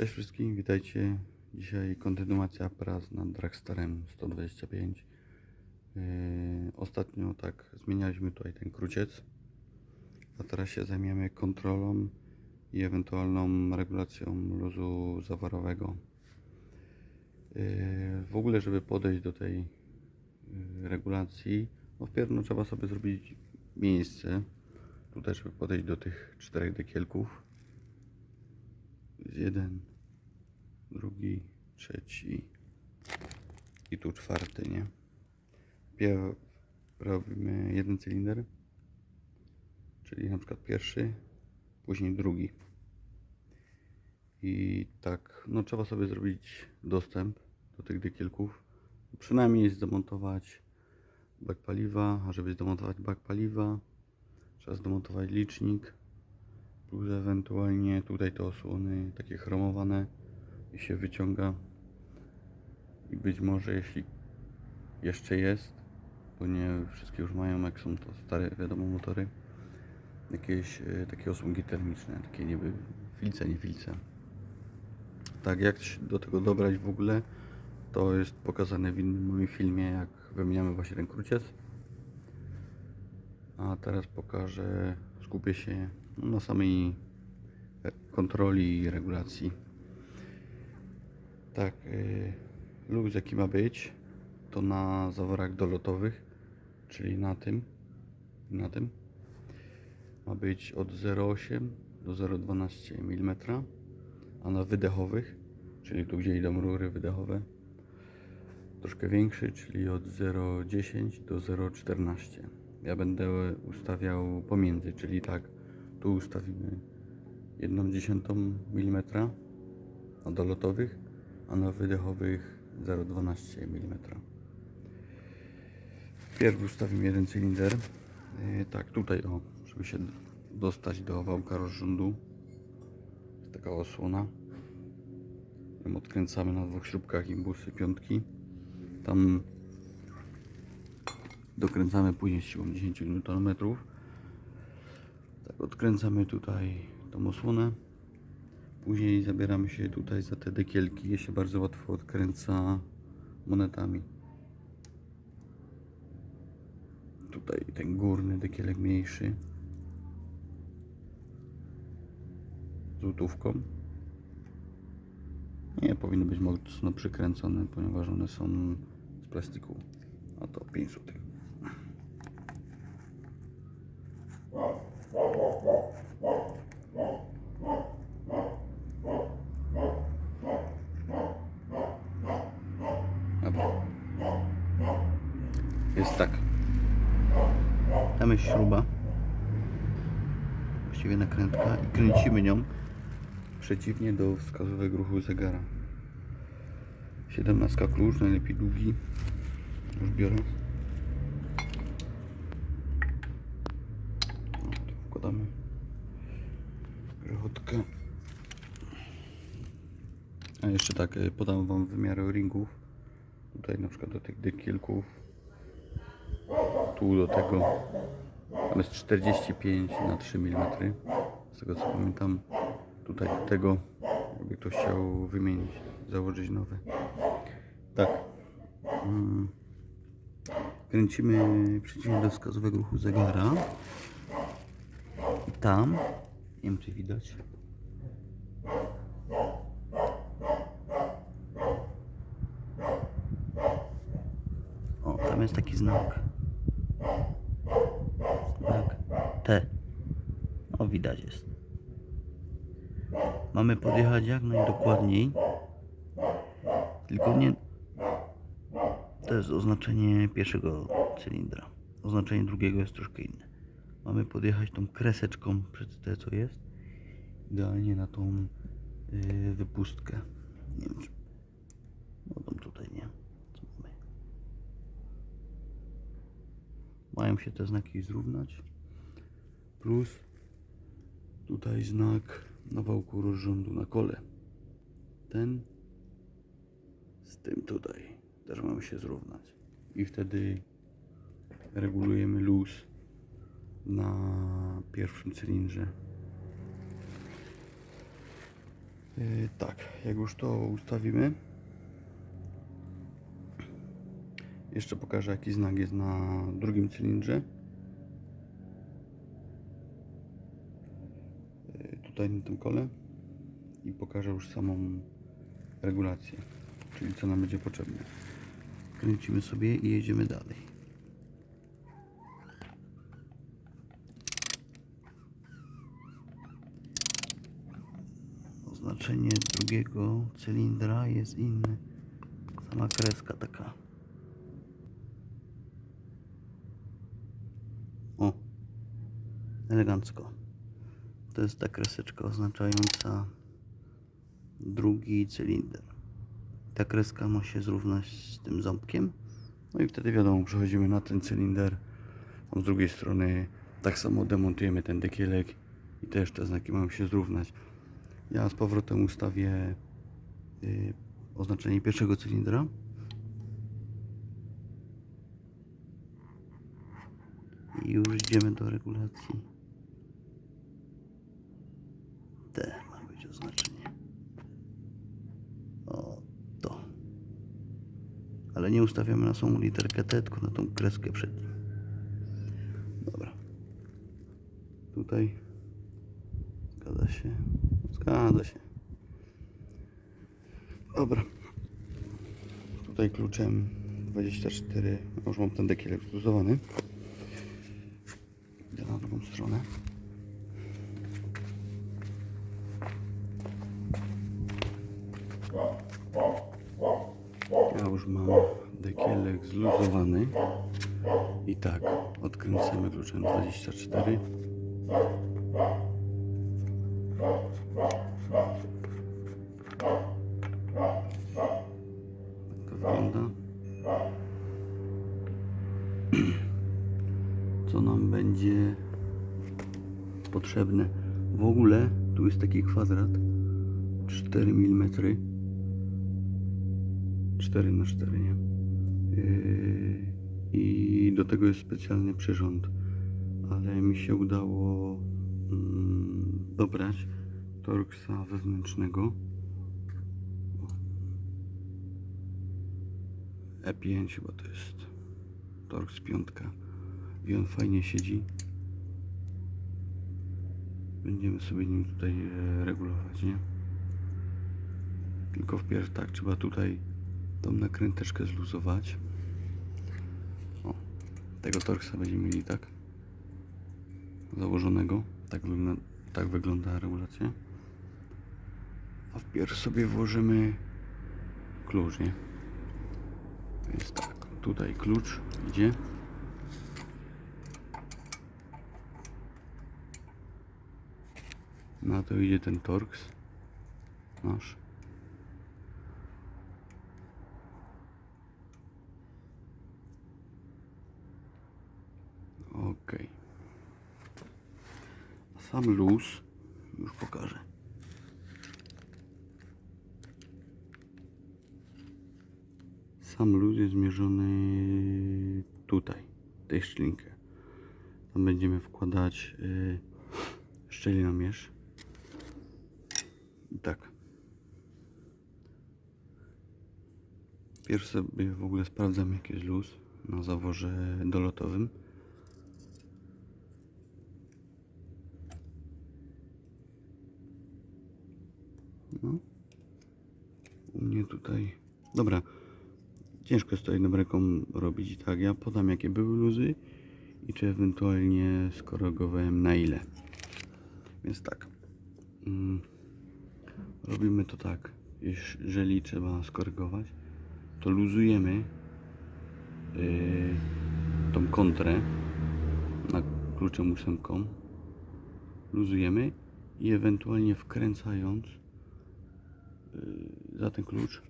Cześć wszystkim, witajcie. Dzisiaj kontynuacja prac nad Dragstarem 125. Yy, ostatnio tak zmienialiśmy tutaj ten kruciec, a teraz się zajmiemy kontrolą i ewentualną regulacją luzu zaworowego. Yy, w ogóle, żeby podejść do tej yy, regulacji, no wpierw no, trzeba sobie zrobić miejsce. Tutaj, żeby podejść do tych czterech dekielków. Jest jeden, drugi, trzeci i tu czwarty, nie? Pierw robimy jeden cylinder, czyli na przykład pierwszy, później drugi. I tak, no trzeba sobie zrobić dostęp do tych dekielków. Przynajmniej zdemontować bak paliwa, a żeby zdemontować bak paliwa, trzeba zdemontować licznik, plus ewentualnie tutaj te osłony takie chromowane i się wyciąga i być może jeśli jeszcze jest, bo nie wszystkie już mają, jak są to stare, wiadomo, motory, jakieś e, takie osłonki termiczne, takie niby filce, nie filce. Tak, jak się do tego dobrać w ogóle, to jest pokazane w innym moim filmie, jak wymieniamy właśnie ten kruciec. A teraz pokażę, skupię się na samej kontroli i regulacji. Tak, yy, luz jaki ma być, to na zaworach dolotowych, czyli na tym, na tym, ma być od 0,8 do 0,12 mm, a na wydechowych, czyli tu gdzie idą rury wydechowe, troszkę większy, czyli od 0,10 do 0,14. Ja będę ustawiał pomiędzy, czyli tak, tu ustawimy 1,1 mm na dolotowych, a na wydechowych 0,12 mm. Wpierw ustawimy jeden cylinder, Yy, tak tutaj o, żeby się dostać do wałka rozrządu. Jest taka osłona. Odkręcamy na dwóch śrubkach imbusy piątki. Tam dokręcamy później siłą 10 Nm. Tak, odkręcamy tutaj tą osłonę. Później zabieramy się tutaj za te dekielki. Je się bardzo łatwo odkręca monetami. Tutaj ten górny dekielek mniejszy. Złotówką. Nie powinny być mocno przykręcone, ponieważ one są z plastiku. A to 5 zł. Dobra. Jest tak. Tam jest śruba. Właściwie nakrętka i kręcimy nią przeciwnie do wskazówek ruchu zegara. 17 klucz, najlepiej długi. Już biorę. O, tu wkładamy grzechotkę. A jeszcze tak, y, podam Wam wymiary ringów. Tutaj na przykład do tych dekielków. Tu do tego. Tam jest 45 na 3 mm. Z tego co pamiętam. Tutaj do tego, jakby ktoś chciał wymienić, założyć nowe. Tak. Mm. Kręcimy przeciwnie do wskazówek ruchu zegara. I tam, nie wiem czy widać. O, tam jest taki. Znak T. O, widać jest. Mamy podjechać jak najdokładniej. Tylko nie. To jest oznaczenie pierwszego cylindra. Oznaczenie drugiego jest troszkę inne. Mamy podjechać tą kreseczką przed te co jest. Idealnie na tą yy, wypustkę. Nie wiem czy. No tam tutaj nie. Co mamy? Mają się te znaki zrównać. Plus tutaj znak na wałku rozrządu na kole. Ten z tym tutaj też mamy się zrównać. I wtedy regulujemy luz na pierwszym cylindrze. Yy, tak, jak już to ustawimy, jeszcze pokażę jaki znak jest na drugim cylindrze. Yy, tutaj na tym kole i pokażę już samą regulację, czyli co nam będzie potrzebne. Kręcimy sobie i jedziemy dalej. Oznaczenie drugiego cylindra jest inne. Sama kreska taka. O, elegancko. To jest ta kreseczka oznaczająca drugi cylinder. Ta kreska ma się zrównać z tym ząbkiem. No i wtedy wiadomo, przechodzimy na ten cylinder. Z drugiej strony tak samo demontujemy ten dekielek i też te znaki mają się zrównać. Ja z powrotem ustawię y, oznaczenie pierwszego cylindra. I już idziemy do regulacji. T ma być oznaczenie. O, to. Ale nie ustawiamy na samą literkę T, tylko na tą kreskę przed nim. Dobra. Tutaj Zgadza się. Zgadza się. Dobra. Tutaj kluczem 24. Już mam ten dekielek zluzowany. Idę na drugą stronę. Zluzowany. I tak, odkręcamy kluczem 24. Tak to wygląda. Co nam będzie potrzebne? W ogóle tu jest taki kwadrat 4 mm 4 na 4 nie? Yy, I do tego jest specjalny przyrząd, ale mi się udało mm, dobrać Torxa wewnętrznego. E5 chyba to jest Torx 5 i on fajnie siedzi. Będziemy sobie nim tutaj e, regulować, nie? Tylko wpierw tak, trzeba tutaj tą nakręteczkę zluzować. O, tego Torxa będziemy mieli tak założonego. Tak wygląda, tak wygląda regulacja. A wpierw sobie włożymy klucz, nie? Więc tak, tutaj klucz idzie. Na to idzie ten Torx. Nasz. Okej. Sam luz już pokażę. Sam luz jest zmierzony tutaj, tej szczelinkę. Tam będziemy wkładać yy, szczelinомierz. I tak. Pierwszy sobie w ogóle sprawdzam jaki jest luz na zaworze dolotowym. No. U mnie tutaj. Dobra. Ciężko jest to jedną ręką robić. Tak, ja podam jakie były luzy i czy ewentualnie skorygowałem na ile. Więc tak. Mm, robimy to tak. Jeżeli trzeba skorygować, to luzujemy yy, tą kontrę na kluczem ósemką. Luzujemy i ewentualnie wkręcając yy, za ten klucz,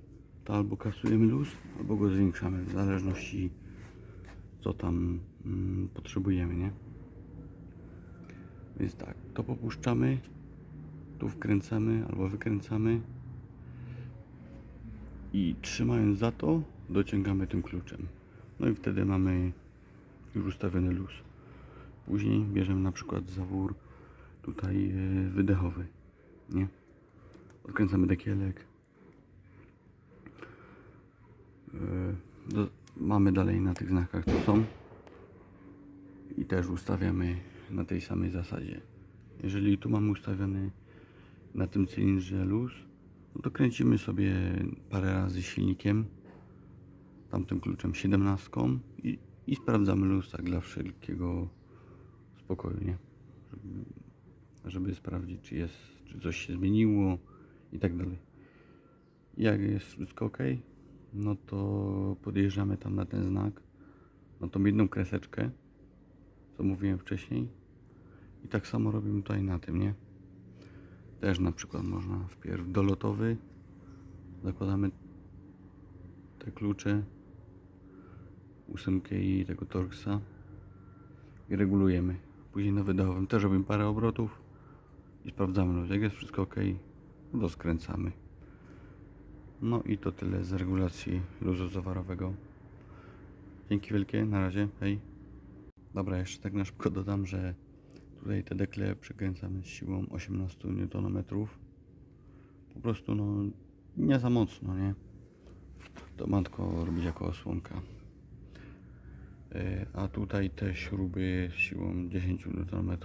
to albo kasujemy luz, albo go zwiększamy, w zależności co tam mm, potrzebujemy, nie? Więc tak, to popuszczamy, tu wkręcamy albo wykręcamy i trzymając za to, dociągamy tym kluczem. No i wtedy mamy już ustawiony luz. Później bierzemy na przykład zawór tutaj yy, wydechowy, nie? Odkręcamy dekielek. Yy, do, mamy dalej na tych znakach co są. I też ustawiamy na tej samej zasadzie. Jeżeli tu mamy ustawiony na tym cylindrze luz, no to kręcimy sobie parę razy silnikiem, tamtym kluczem 17 i, i sprawdzamy luz tak dla wszelkiego spokoju, nie? Żeby, żeby sprawdzić, czy jest, czy coś się zmieniło i tak dalej. Jak jest wszystko ok, no to podjeżdżamy tam na ten znak, na tą jedną kreseczkę, co mówiłem wcześniej. I tak samo robimy tutaj na tym, nie? Też na przykład można wpierw dolotowy, zakładamy te klucze, ósemkę i tego torksa i regulujemy. Później na wydechowym też robimy parę obrotów i sprawdzamy luz. Jak jest wszystko ok, no skręcamy. No i to tyle z regulacji luzu zawarowego. Dzięki wielkie, na razie, hej. Dobra, jeszcze tak na szybko dodam, że tutaj te dekle przekręcamy z siłą 18 Nm. Po prostu no nie za mocno, nie? To matko robić jako osłonka. Yy, A tutaj te śruby z siłą 10 Nm.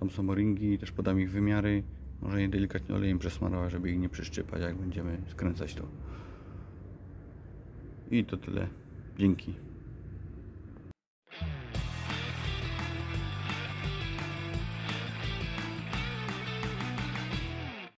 Tam są ringi, też podam ich wymiary. Może je delikatnie olejem przesmarować, żeby ich nie przyszczypać, jak będziemy skręcać to. I to tyle. Dzięki.